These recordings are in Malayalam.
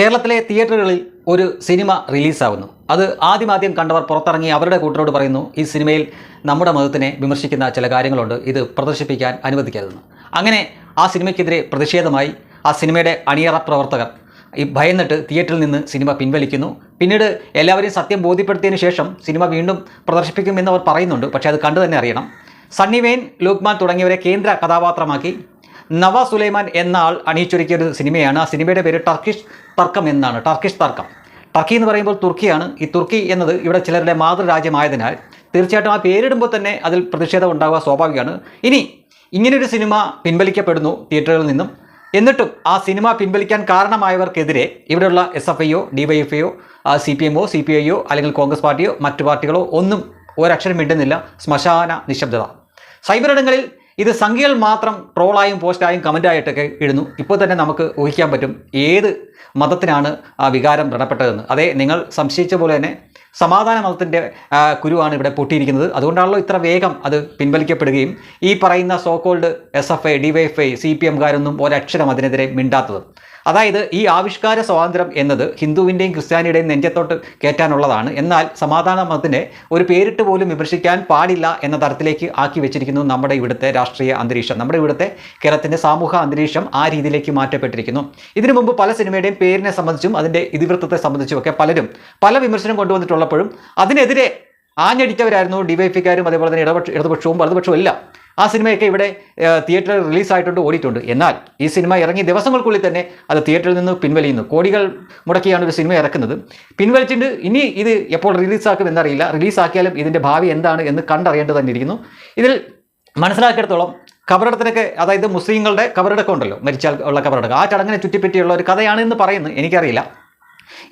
കേരളത്തിലെ തിയേറ്ററുകളിൽ ഒരു സിനിമ റിലീസാവുന്നു. അത് ആദ്യമാദ്യം കണ്ടവർ പുറത്തിറങ്ങി അവരുടെ കൂട്ടരോട് പറയുന്നു ഈ സിനിമയിൽ നമ്മുടെ മതത്തിനെ വിമർശിക്കുന്ന ചില കാര്യങ്ങളുണ്ട്. ഇത് പ്രദർശിപ്പിക്കാൻ അനുവദിക്കരുതെന്ന്. അങ്ങനെ ആ സിനിമയ്ക്കെതിരെ പ്രതിഷേധമായി ആ സിനിമയുടെ അണിയറ പ്രവർത്തകർ ഈ ഭയന്നിട്ട് തിയേറ്ററിൽ നിന്ന് സിനിമ പിൻവലിക്കുന്നു. പിന്നീട് എല്ലാവരെയും സത്യം ബോധ്യപ്പെടുത്തിയതിന് ശേഷം സിനിമ വീണ്ടും പ്രദർശിപ്പിക്കുമെന്ന് അവർ പറയുന്നുണ്ട്. പക്ഷേ അത് കണ്ടു തന്നെ അറിയണം. സണ്ണി വെയിൻ ലൂക്മാൻ തുടങ്ങിയവരെ കേന്ദ്ര കഥാപാത്രമാക്കി നവ സുലൈമാൻ എന്ന ആൾ അണിയിച്ചൊരുക്കിയ ഒരു സിനിമയാണ്. ആ സിനിമയുടെ പേര് ടർക്കിഷ് തർക്കം എന്നാണ്. ടർക്കിഷ് തർക്കം. ടർക്കി എന്ന് പറയുമ്പോൾ തുർക്കിയാണ്. ഈ തുർക്കി എന്നത് ഇവിടെ ചിലരുടെ മാതൃരാജ്യമായതിനാൽ തീർച്ചയായിട്ടും ആ പേരിടുമ്പോൾ തന്നെ അതിൽ പ്രതിഷേധം ഉണ്ടാവുക സ്വാഭാവികമാണ്. ഇനി ഇങ്ങനൊരു സിനിമ പിൻവലിക്കപ്പെടുന്നു തിയേറ്ററുകളിൽ നിന്നും. എന്നിട്ടും ആ സിനിമ പിൻവലിക്കാൻ കാരണമായവർക്കെതിരെ ഇവിടെയുള്ള എസ് എഫ് ഐയോ ഡി വൈ എഫ് ഐയോ സി പി എമ്മോ സി പി ഐയോ അല്ലെങ്കിൽ കോൺഗ്രസ് പാർട്ടിയോ മറ്റു പാർട്ടികളോ ഒന്നും ഒരക്ഷരം മിണ്ടുന്നില്ല. ശ്മശാന നിശബ്ദത. സൈബർ ഇടങ്ങളിൽ ഇത് സംഖ്യകൾ മാത്രം ട്രോളായും പോസ്റ്റായും കമന്റായിട്ടൊക്കെ ഇടുന്നു. ഇപ്പോൾ തന്നെ നമുക്ക് ഊഹിക്കാൻ പറ്റും ഏത് മതത്തിനാണ് ആ വികാരം വ്രണപ്പെട്ടതെന്ന്. അതെ നിങ്ങൾ സംശയിച്ച പോലെ തന്നെ സമാധാന മതത്തിന്റെ കുരുവാണ് ഇവിടെ പൊട്ടിയിരിക്കുന്നത്. അതുകൊണ്ടാണല്ലോ ഇത്ര വേഗം അത് പിൻവലിക്കപ്പെടുകയും ഈ പറയുന്ന so called S F I D Y F I C P എംകാരൊന്നും ഒരക്ഷരം അതിനെതിരെ മിണ്ടാത്തത്. അതായത് ഈ ആവിഷ്കാര സ്വാതന്ത്ര്യം എന്നത് ഹിന്ദുവിന്റെയും ക്രിസ്ത്യാനിയുടെയും നെഞ്ചത്തോട്ട് കയറ്റാനുള്ളതാണ്. എന്നാൽ സമാധാന മതത്തിനെ ഒരു പേരിട്ട് പോലും വിമർശിക്കാൻ പാടില്ല എന്ന തരത്തിലേക്ക് ആക്കി വെച്ചിരിക്കുന്നു നമ്മുടെ ഇവിടുത്തെ രാഷ്ട്രീയ അന്തരീക്ഷം. നമ്മുടെ ഇവിടുത്തെ കേരളത്തിന്റെ സാമൂഹ്യ അന്തരീക്ഷം ആ രീതിയിലേക്ക് മാറ്റപ്പെട്ടിരിക്കുന്നു. ഇതിനു മുമ്പ് പല സിനിമയുടെയും പേരിനെ സംബന്ധിച്ചും അതിന്റെ ഇതിവൃത്തത്തെ സംബന്ധിച്ചും ഒക്കെ പലരും പല വിമർശനം കൊണ്ടുവന്നിട്ടുള്ളപ്പോഴും അതിനെതിരെ ആഞ്ഞടിച്ചവരായിരുന്നു ഡിവൈഫിക്കാരും അതേപോലെ തന്നെ ഇടപക്ഷ ഇടതുപക്ഷവും വലതുപക്ഷവും എല്ലാം. ആ സിനിമയൊക്കെ ഇവിടെ തിയേറ്ററിൽ റിലീസായിട്ടുണ്ട് ഓടിയിട്ടുണ്ട്. എന്നാൽ ഈ സിനിമ ഇറങ്ങിയ ദിവസങ്ങൾക്കുള്ളിൽ തന്നെ അത് തിയേറ്ററിൽ നിന്ന് പിൻവലിയുന്നു. കോടികൾ മുടക്കിയാണ് ഒരു സിനിമ ഇറക്കുന്നത്. പിൻവലിച്ചിട്ട് ഇനി ഇത് എപ്പോൾ റിലീസാക്കും എന്നറിയില്ല. റിലീസാക്കിയാലും ഇതിന്റെ ഭാവി എന്താണ് എന്ന് കണ്ടറിയേണ്ടത് ഇതിൽ മനസ്സിലാക്കിയിടത്തോളം കബറടത്തിനൊക്കെ അതായത് മുസ്ലിങ്ങളുടെ കബറടക്കം ഉണ്ടല്ലോ മരിച്ചാൽ ഉള്ള കബറടക്കം. ആ ചടങ്ങിനെ ചുറ്റിപ്പറ്റിയുള്ള ഒരു കഥയാണ് എന്ന് പറയുന്നു എനിക്കറിയില്ല.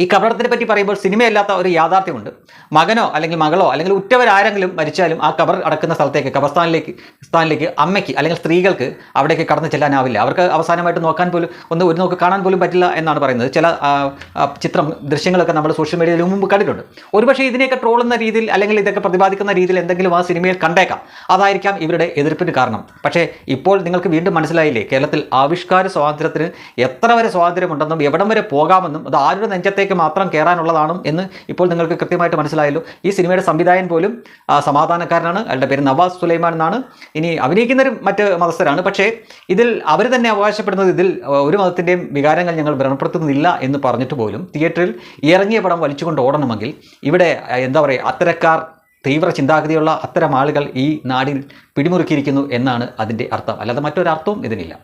ഈ കബറടത്തിനെ പറ്റി പറയുമ്പോൾ സിനിമയല്ലാത്ത ഒരു യാഥാർത്ഥ്യമുണ്ട്. മകനോ അല്ലെങ്കിൽ മകളോ അല്ലെങ്കിൽ ഉറ്റവരാരെങ്കിലും മരിച്ചാലും ആ കബർ അടക്കുന്ന സ്ഥലത്തേക്ക് കബർസ്ഥാനിലേക്ക് സ്ഥാനിലേക്ക് അമ്മയ്ക്ക് അല്ലെങ്കിൽ സ്ത്രീകൾക്ക് അവിടേക്ക് കടന്നു ചെല്ലാനാവില്ല. അവർക്ക് അവസാനമായിട്ട് നോക്കാൻ പോലും ഒന്ന് ഒരു നോക്ക് കാണാൻ പോലും പറ്റില്ല എന്നാണ് പറയുന്നത്. ചില ചിത്രം ദൃശ്യങ്ങളൊക്കെ നമ്മൾ സോഷ്യൽ മീഡിയയിൽ മുമ്പ് കണ്ടിട്ടുണ്ട്. ഒരുപക്ഷെ ഇതിനെയൊക്കെ ട്രോളുന്ന രീതിയിൽ അല്ലെങ്കിൽ ഇതൊക്കെ പ്രതിപാദിക്കുന്ന രീതിയിൽ എന്തെങ്കിലും ആ സിനിമയിൽ കണ്ടേക്കാം. അതായിരിക്കാം ഇവരുടെ എതിർപ്പിന് കാരണം. പക്ഷേ ഇപ്പോൾ നിങ്ങൾക്ക് വീണ്ടും മനസ്സിലായില്ലേ? കേരളത്തിൽ ആവിഷ്കാര സ്വാതന്ത്ര്യത്തിന് എത്ര വരെ സ്വാതന്ത്ര്യമുണ്ടെന്നും എവിടം വരെ പോകാമെന്നും അത് ആരുടെ നെഞ്ചത്തേക്ക് മാത്രം കയറാനുള്ളതാണ് എന്ന് ഇപ്പോൾ നിങ്ങൾക്ക് കൃത്യമായിട്ട് മനസ്സിലായല്ലോ. ഈ സിനിമയുടെ സംവിധായകൻ പോലും സമാധാനക്കാരനാണ്. അയാളുടെ പേര് നവാസ് സുലൈമാൻ എന്നാണ്. ഇനി അഭിനയിക്കുന്നവരും മറ്റ് മതസ്ഥരാണ്. പക്ഷേ ഇതിൽ അവർ തന്നെ അവകാശപ്പെടുന്നത് ഇതിൽ ഒരു മതത്തിന്റെയും വികാരങ്ങൾ ഞങ്ങൾ വ്രണപ്പെടുത്തുന്നില്ല എന്ന് പറഞ്ഞിട്ട് പോലും തിയേറ്ററിൽ ഇറങ്ങിയ പടം വലിച്ചുകൊണ്ട് ഓടണമെങ്കിൽ ഇവിടെ എന്താ പറയുക അത്തരക്കാർ തീവ്ര ചിന്താഗതിയുള്ള അത്തരം ആളുകൾ ഈ നാടിൽ പിടിമുറുക്കിയിരിക്കുന്നു എന്നാണ് അതിന്റെ അർത്ഥം. അല്ലാതെ മറ്റൊരർത്ഥവും ഇതിനില്ല.